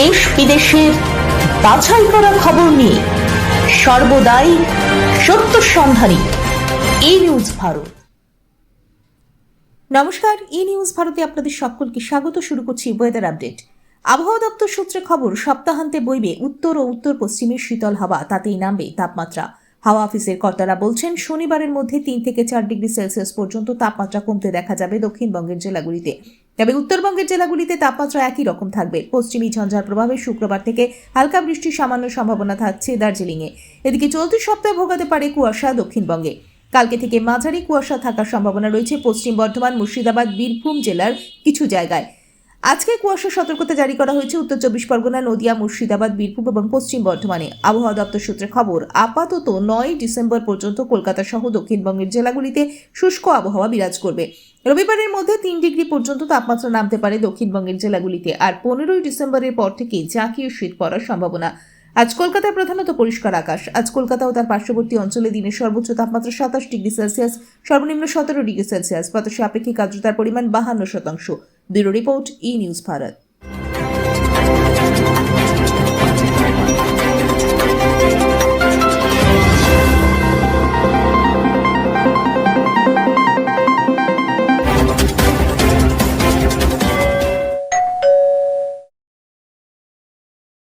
দেশ বিদেশের বাছাই করা খবর নিয়ে সর্বদাই সত্য সন্ধানী এই নিউজ ভারত। নমস্কার ই নিউজ ভারতে আপনাদের সকলকে স্বাগত। শুরু করছি ওয়েদার আপডেট আবহাওয়া দপ্তর সূত্রে খবর, সপ্তাহান্তে বইবে উত্তর ও উত্তর পশ্চিমের শীতল হাওয়া, তাতেই নামবে তাপমাত্রা। হাওয়া অফিসের কর্তারা বলছেন, শনিবারের মধ্যে তিন থেকে চার ডিগ্রি সেলসিয়াস পর্যন্ত তাপমাত্রা কমতে দেখা যাবে দক্ষিণবঙ্গের জেলাগুলিতে। তবে উত্তরবঙ্গের জেলাগুলিতে তাপমাত্রা একই রকম থাকবে। পশ্চিমী ঝঞ্ঝার প্রভাবে শুক্রবার থেকে হালকা বৃষ্টির সামান্য সম্ভাবনা থাকছে দার্জিলিংয়ে। এদিকে চলতি সপ্তাহে ভোগাতে পারে কুয়াশা দক্ষিণবঙ্গে। কালকে থেকে মাঝারি কুয়াশা থাকার সম্ভাবনা রয়েছে পশ্চিম বর্ধমান, মুর্শিদাবাদ, বীরভূম জেলার কিছু জায়গায়। আজকে কুয়াশা সতর্কতা জারি করা হয়েছে উত্তর চব্বিশ পরগনা, নদিয়া, মুর্শিদাবাদ, বীরভূম এবং পশ্চিম বর্ধমানে। আবহাওয়া দপ্তর সূত্রে খবর, আপাতত নয় ডিসেম্বর পর্যন্ত কলকাতা সহ দক্ষিণবঙ্গের জেলাগুলিতে শুষ্ক আবহাওয়া বিরাজ করবে। রবিবারের মধ্যে তিন ডিগ্রি পর্যন্ত তাপমাত্রা নামতে পারে দক্ষিণবঙ্গের জেলাগুলিতে আর পনেরোই ডিসেম্বরের পর থেকে জাঁকিয়ে শীত পড়ার সম্ভাবনা। আজ কলকাতায় প্রধানত পরিষ্কার আকাশ, আজ কলকাতা ও তার পার্শ্ববর্তী অঞ্চলে দিনের সর্বোচ্চ তাপমাত্রা সাতাশ ডিগ্রি সেলসিয়াস, সর্বনিম্ন সতেরো ডিগ্রি সেলসিয়াস। বাতাসে আপেক্ষিক আর্দ্রতার পরিমাণ বাহান্ন শতাংশ। Bureau report E News Bharat